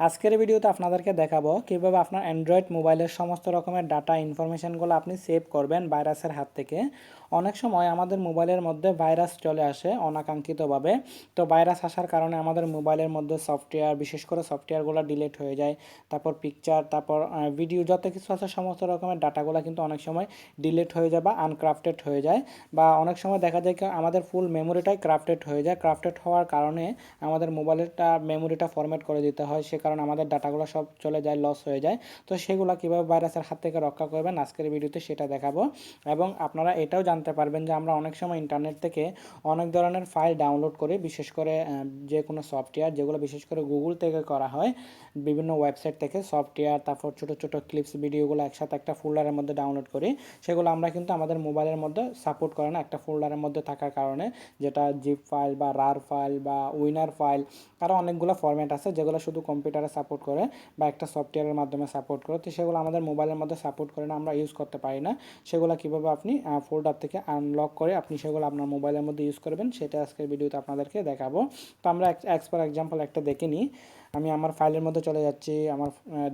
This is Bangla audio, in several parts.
আজকের ভিডিওতে আপনাদেরকে দেখাবো কীভাবে আপনার অ্যান্ড্রয়েড মোবাইলের সমস্ত রকমের ডাটা ইনফরমেশনগুলো আপনি সেভ করবেন ভাইরাসের হাত থেকে। অনেক সময় আমাদের মোবাইলের মধ্যে ভাইরাস চলে আসে অনাকাঙ্ক্ষিতভাবে। তো ভাইরাস আসার কারণে আমাদের মোবাইলের মধ্যে সফটওয়্যার বিশেষ করে সফটওয়্যারগুলো ডিলিট হয়ে যায়। তারপর পিকচার তারপর ভিডিও যত কিছু আছে সমস্ত রকমের ডাটাগুলো কিন্তু অনেক সময় ডিলিট হয়ে যায় বা আনক্রাফটেড হয়ে যায়। বা অনেক সময় দেখা যায় কি আমাদের ফুল মেমোরিটাই ক্রাফটেড হয়ে যায়। ক্রাফটেড হওয়ার কারণে আমাদের মোবাইলেরটা মেমোরিটা ফরম্যাট করে দিতে হয়। সে কারণে আমাদের ডাটাগুলো সব চলে যায় লস হয়ে যায়। তো সেগুলো কীভাবে ভাইরাসের হাত থেকে রক্ষা করবেন আজকের ভিডিওতে সেটা দেখাবো। এবং আপনারা এটাও জানতে পারবেন যে আমরা অনেক সময় ইন্টারনেট থেকে অনেক ধরনের ফাইল ডাউনলোড করি, বিশেষ করে যে কোনো সফটওয়্যার যেগুলো বিশেষ করে গুগল থেকে করা হয়, বিভিন্ন ওয়েবসাইট থেকে সফটওয়্যার তারপর ছোটো ছোটো ক্লিপস ভিডিওগুলো একসাথে একটা ফোল্ডারের মধ্যে ডাউনলোড করি। সেগুলো আমরা কিন্তু আমাদের মোবাইলের মধ্যে সাপোর্ট করে না, একটা ফোল্ডারের মধ্যে থাকার কারণে। যেটা জিপ ফাইল বা রার ফাইল বা উইনার ফাইল আরও অনেকগুলো ফরম্যাট আছে যেগুলো শুধু কম্পিউটারে সাপোর্ট করে বা একটা সফটওয়্যারের মাধ্যমে সাপোর্ট করে, তো সেগুলো আমাদের মোবাইলের মধ্যে সাপোর্ট করে না, আমরা ইউজ করতে পারি না। সেগুলো কীভাবে আপনি ফোল্ডার থেকে আনলক করে আপনি সেগুলো আপনার মোবাইলের মধ্যে ইউজ করবেন, সেটা আজকের ভিডিওতে আপনাদেরকে দেখাবো। তো আমরা এক্স ফর এক্সাম্পল একটা দেখে নিই। আমি আমার ফাইলের মধ্যে চলে যাচ্ছি, আমার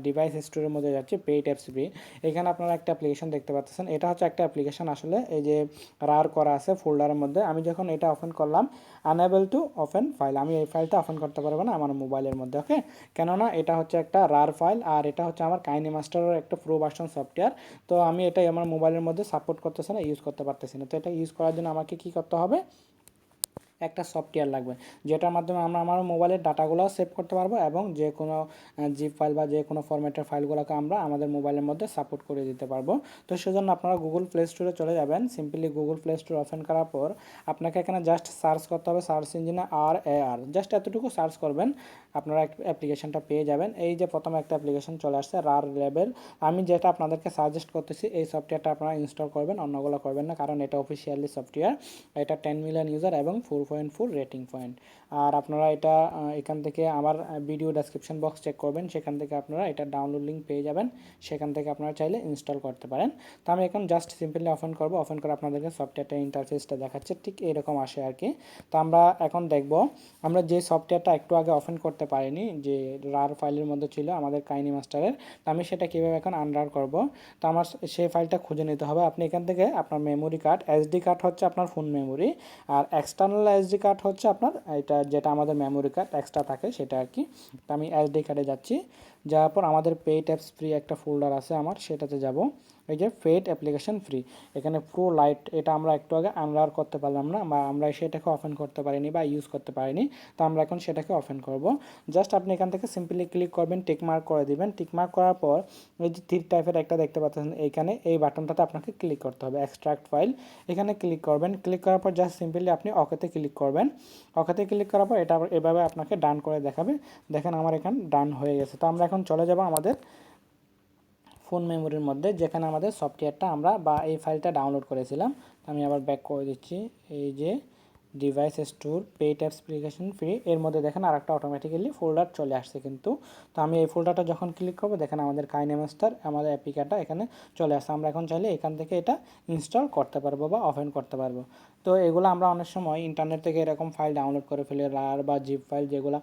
ডিভাইস স্টোরের মধ্যে যাচ্ছি পেইড অ্যাপস বি এখানে আপনারা একটা অ্যাপ্লিকেশন দেখতে পাচ্ছেন, এটা হচ্ছে একটা অ্যাপ্লিকেশন আসলে এই যে রার করা আছে ফোল্ডারের মধ্যে। আমি যখন এটা ওপেন করলাম আনএবল টু ওপেন ফাইল আমি এই ফাইলটা ওপেন করতে পারব না আমার মোবাইলের মধ্যে ওকে কেননা এটা হচ্ছে একটা রার ফাইল আর এটা হচ্ছে আমার কাইনি মাস্টারের একটা প্রো ভার্সন সফটওয়্যার তো আমি এটাই আমার মোবাইলের মধ্যে সাপোর্ট করতেছি না ইউজ করতে পারতেছি না। তো এটা ইউজ করার জন্য আমাকে কী করতে হবে? একটা সফটওয়্যার লাগবে, যেটার মাধ্যমে আমরা আমার মোবাইলের ডাটাগুলো সেভ করতে পারব এবং যে কোনো জিপ ফাইল বা যে কোনো ফরম্যাটের ফাইলগুলোকে আমরা আমাদের মোবাইলের মধ্যে সাপোর্ট করে দিতে পারব। তো সেজন্য আপনারা গুগল প্লে স্টোরে চলে যাবেন। Simply Google play store open করার পর আপনাকে এখানে জাস্ট সার্চ করতে হবে সার্চ ইঞ্জিনে আর এ আর জাস্ট এতটুকু সার্চ করবেন, আপনারা অ্যাপ্লিকেশনটা পেয়ে যাবেন। এই যে প্রথমে একটা অ্যাপ্লিকেশন চলে আসছে রার লেভেল আমি যেটা আপনাদেরকে সাজেস্ট করতেছি, এই সফটওয়্যারটা আপনারা ইনস্টল করবেন, অন্যগুলো করবেন না, কারণ এটা অফিসিয়ালি সফটওয়্যার এটা টেন মিলিয়ন ইউজার এবং four point four rating point আর আপনারা এটা এখান থেকে আমার ভিডিও ডেসক্রিপশন বক্স চেক করবেন, সেখান থেকে আপনারা এটা ডাউনলোড লিঙ্ক পেয়ে যাবেন, সেখান থেকে আপনারা চাইলে ইনস্টল করতে পারেন। তো আমি এখন জাস্ট সিম্পলি ওপেন করব ওপেন করে আপনাদেরকে সফটওয়্যারটা ইন্টারফেসটা দেখাচ্ছে, ঠিক এরকম আসে আর কি। তো আমরা এখন দেখব, আমরা যে সফটওয়্যারটা একটু আগে ওপেন করতে পারিনি, যে রার ফাইলের মধ্যে ছিল আমাদের কাইনি মাস্টারের, তো আমি সেটা কীভাবে এখন আনরার করব, তো আমার সেই ফাইলটা খুঁজে নিতে হবে। আপনি এখান থেকে আপনার মেমোরি কার্ড এসডি কার্ড হচ্ছে আপনার ফোন মেমোরি আর এক্সটার্নাল এসডি কার্ড হচ্ছে আপনার, এটা যেটা আমাদের মেমোরি কার্ড এক্সট্রা থাকে সেটা আর কি। তো আমি এসডি কার্ডে যাচ্ছি, যাওয়ার পর আমাদের পেইড অ্যাপস ফ্রি একটা ফোল্ডার আছে আমার, সেটাতে যাব। এই যে পেইড অ্যাপ্লিকেশন ফ্রি এখানে প্রো লাইট এটা আমরা একটু আগে আনলার করতে পারলাম না, বা আমরা সেটাকে ওপেন করতে পারিনি বা ইউজ করতে পারিনি, তো আমরা এখন সেটাকে ওপেন করব। জাস্ট আপনি এখান থেকে সিম্পলি ক্লিক করবেন টিকমার্ক করে দিবেন। টিকমার্ক করার পর এই যে থ্রি টাইপের একটা দেখতে পাচ্ছেন, এইখানে এই বাটনটাতে আপনাকে ক্লিক করতে হবে এক্সট্রাক্ট ফাইল এখানে ক্লিক করবেন ক্লিক করার পর জাস্ট সিম্পলি আপনি অকেতে ক্লিক করবেন। অকেতে ক্লিক করার পর এটা এভাবে আপনাকে ডান করে দেখাবে। দেখেন আমার এখানে ডান হয়ে গেছে। তো আমরা এখন চলে যাব আমাদের ফোন মেমোরির মধ্যে, যেখানে আমাদের সফটওয়্যারটা আমরা বা এই ফাইলটা ডাউনলোড করেছিলাম। আমি আবার ব্যাক করে দিচ্ছি, এই যে device store paid application free এর মধ্যে দেখেন আর একটা অটোমেটিক্যালি ফোল্ডার চলে আসছে কিন্তু। তো আমি এই ফোল্ডারটা যখন ক্লিক করব, দেখেন আমাদের কাইনেমাস্টার আমাদের অ্যাপিকাটা এখানে চলে আসছে। আমরা এখন চাইলে এখান থেকে এটা ইনস্টল করতে পারব বা ওপেন করতে পারব। তো এগুলো আমরা অনেক সময় ইন্টারনেট থেকে এরকম ফাইল ডাউনলোড করে ফেলি রার বা জিপ ফাইল যেগুলো।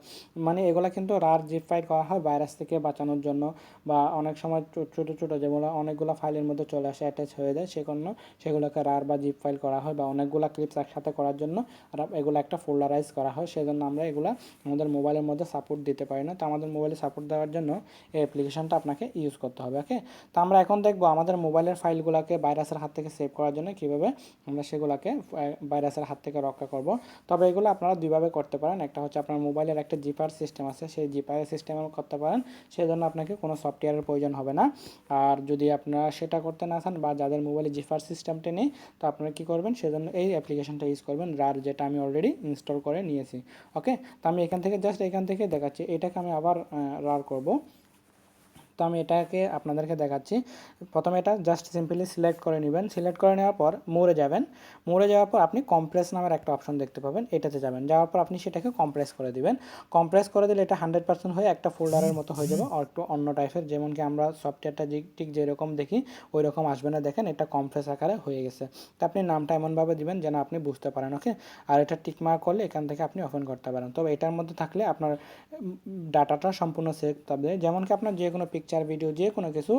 মানে এগুলো কিন্তু রার জিপ ফাইল করা হয় ভাইরাস থেকে বাঁচানোর জন্য বা অনেক সময় ছোটো ছোটো যেগুলো অনেকগুলো ফাইলের মধ্যে চলে আসে অ্যাটাচ হয়ে যায়, সেজন্য সেগুলোকে রার বা জিপ ফাইল করা হয় বা অনেকগুলো ক্লিপস একসাথে করার জন্য আর এগুলো একটা ফোল্ডারাইজ করা হয়, সেজন্য আমরা এগুলো আমাদের মোবাইলের মধ্যে সাপোর্ট দিতে পারি না। তো আমাদের মোবাইলে সাপোর্ট দেওয়ার জন্য এই অ্যাপ্লিকেশনটা আপনাকে ইউজ করতে হবে ওকে তো আমরা এখন দেখব আমাদের মোবাইলের ফাইলগুলোকে ভাইরাসের হাত থেকে সেভ করার জন্য কীভাবে আমরা সেগুলোকে ভাইরাসের হাত থেকে রক্ষা করব। তবে এগুলো আপনারা দুইভাবে করতে পারেন। একটা হচ্ছে আপনার মোবাইলের একটা জিপার সিস্টেম আছে, সেই জিপার সিস্টেমেও করতে পারেন। সেই জন্য আপনাকে কোনো সফটওয়্যারের প্রয়োজন হবে না। আর যদি আপনারা সেটা করতে না চান বা যাদের মোবাইলে জিপার সিস্টেমটা নেই, তো আপনারা কী করবেন? সেজন্য এই অ্যাপ্লিকেশনটা ইউজ করবেন। রার যেটা আমি অলরেডি ইনস্টল করে নিয়েছি। ওকে তো আমি এখান থেকে জাস্ট এখান থেকে দেখাচ্ছি। এটাকে আমি আবার রার করব। তো আমি এটাকে আপনাদেরকে দেখাচ্ছি। প্রথমে এটা জাস্ট সিম্পলি সিলেক্ট করে নেবেন। সিলেক্ট করে নেওয়ার পর মোড়ে যাবেন। মোড়ে যাওয়ার পর আপনি কম্প্রেস নামের একটা অপশন দেখতে পাবেন। এটাতে যাবেন। যাওয়ার পর আপনি সেটাকে কম্প্রেস করে দিবেন। কম্প্রেস করে দিলে এটা হান্ড্রেড পার্সেন্ট হয়ে একটা ফোল্ডারের মতো হয়ে যাবে আর একটু অন্য টাইপের যেমন কি আমরা সফটওয়্যারটা ঠিক যেরকম দেখি ওই রকম আসবে না। দেখেন এটা কম্প্রেস আকারে হয়ে গেছে। তো আপনি নামটা এমনভাবে দিবেন যেন আপনি বুঝতে পারেন ওকে আর এটা টিকমার্ক করলে এখান থেকে আপনি ওপেন করতে পারেন। তবে এটার মধ্যে থাকলে আপনার ডাটাটা সম্পূর্ণ সেভ থাকবে। যেমন কি আপনার যে কোনো পিকচার ভিডিও যে কোনো কিছু,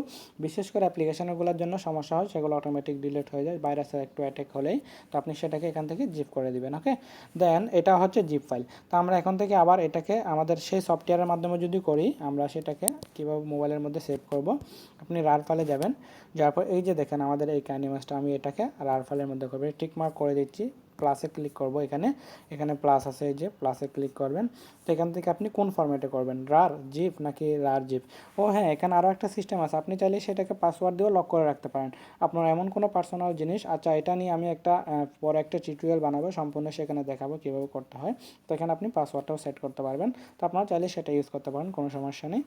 বিশেষ করে অ্যাপ্লিকেশনগুলোর জন্য সমস্যা হয়, সেগুলো অটোমেটিক ডিলিট হয়ে যায় ভাইরাসের একটু অ্যাটাক হলেই। তো আপনি সেটাকে এখান থেকে জিপ করে দিবেন ওকে দেন এটা হচ্ছে জিপ ফাইল তো আমরা এখন থেকে আবার এটাকে আমাদের সেই সফটওয়্যারের মাধ্যমে যদি করি, আমরা সেটাকে কীভাবে মোবাইলের মধ্যে সেভ করব, আপনি রার ফাইলে যাবেন, যাওয়ার পর এই যে দেখেন আমাদের এই ক্যানিমাসটা আমি এটাকে রার ফাইলের মধ্যে করব টিক মার্ক করে দিচ্ছি প্লাসে ক্লিক করব এখানে। এখানে প্লাস আছে যে প্লাসে ক্লিক করবেন। তো এখান থেকে আপনি কোন ফরম্যাটে করবেন? রার জিপ নাকি রার জিপ ও হ্যাঁ এখানে আরও একটা সিস্টেম আছে। আপনি চাইলে সেটাকে পাসওয়ার্ড দিয়েও লক করে রাখতে পারেন। আপনার এমন কোনো পার্সোনাল জিনিস আচ্ছা এটা নিয়ে আমি একটা পরে একটা টিউটোরিয়াল বানাবো, সম্পূর্ণ সেখানে দেখাবো কীভাবে করতে হয়। তো এখানে আপনি পাসওয়ার্ডটাও সেট করতে পারবেন। তো আপনারা চাইলে সেটা ইউজ করতে পারেন, কোনো সমস্যা নেই।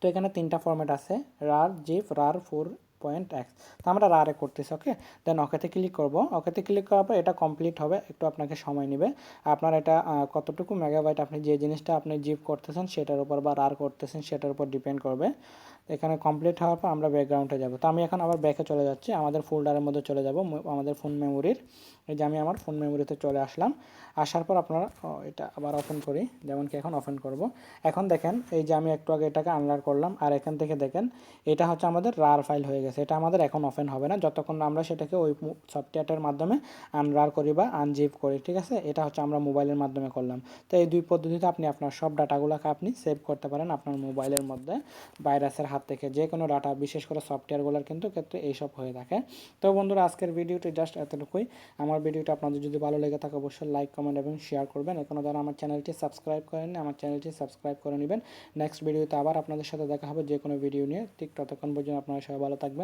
তো এখানে তিনটা ফরম্যাট আছে। RAR zip RAR four point X তো আমরা রারে করতেছি ওকে দেন ওকেতে ক্লিক করব। ওকেতে ক্লিক করার পর এটা কমপ্লিট হবে, একটু আপনাকে সময় নেবে। আপনার এটা কতটুকু মেগাবাইট আপনি যে জিনিসটা আপনি জিপ করতেছেন সেটার উপর বা রার করতেছেন সেটার উপর ডিপেন্ড করবে। এখানে কমপ্লিট হওয়ার পর আমরা ব্যাকগ্রাউন্ডে যাব। তো আমি এখন আবার ব্যাকে চলে যাচ্ছি, আমাদের ফোল্ডারের মধ্যে চলে যাব আমাদের ফোন মেমোরির এই যে আমি আমার ফোন মেমোরিতে চলে আসলাম। আসার পর আপনারা এটা আবার ওপেন করি, যেমন কি এখন ওপেন করব। এখন দেখেন, এই যে আমি একটু আগে এটাকে আনলার করলাম, আর এখান থেকে দেখেন, এটা হচ্ছে আমাদের রার ফাইল হয়ে গেছে। এটা আমাদের এখন ওপেন হবে না। যতক্ষণ আমরা সেটাকে ওই সফটওয়্যারটার মাধ্যমে আনরার করি বা আনজিপ করি, ঠিক আছে? এটা হচ্ছে আমরা মোবাইলের মাধ্যমে করলাম। তো এই দুই পদ্ধতিতে আপনি আপনার সব ডাটাগুলোকে আপনি সেভ করতে পারেন আপনার মোবাইলের মধ্যে। ভাইরাসের হাত থেকে যে কোনো ডাটা বিশেষ করে সফটওয়্যারগুলোর কিন্তু ক্ষেত্রে এইসব হয়ে থাকে। তো বন্ধুরা, আজকের ভিডিওটি জাস্ট এতটুকুই। আমার ভিডিওটা আপনাদের যদি ভালো লেগে থাকে, অবশ্যই লাইক কমেন্ট এবং শেয়ার করবেন। এখনও যারা আমার চ্যানেলটি সাবস্ক্রাইব করেন আমার চ্যানেলটি সাবস্ক্রাইব করে নেবেন। নেক্সট ভিডিওতে আবার আপনাদের সাথে দেখা হবে যে কোনো ভিডিও নিয়ে। ঠিক ততক্ষণ পর্যন্ত আপনারা সবাই ভালো থাকবেন।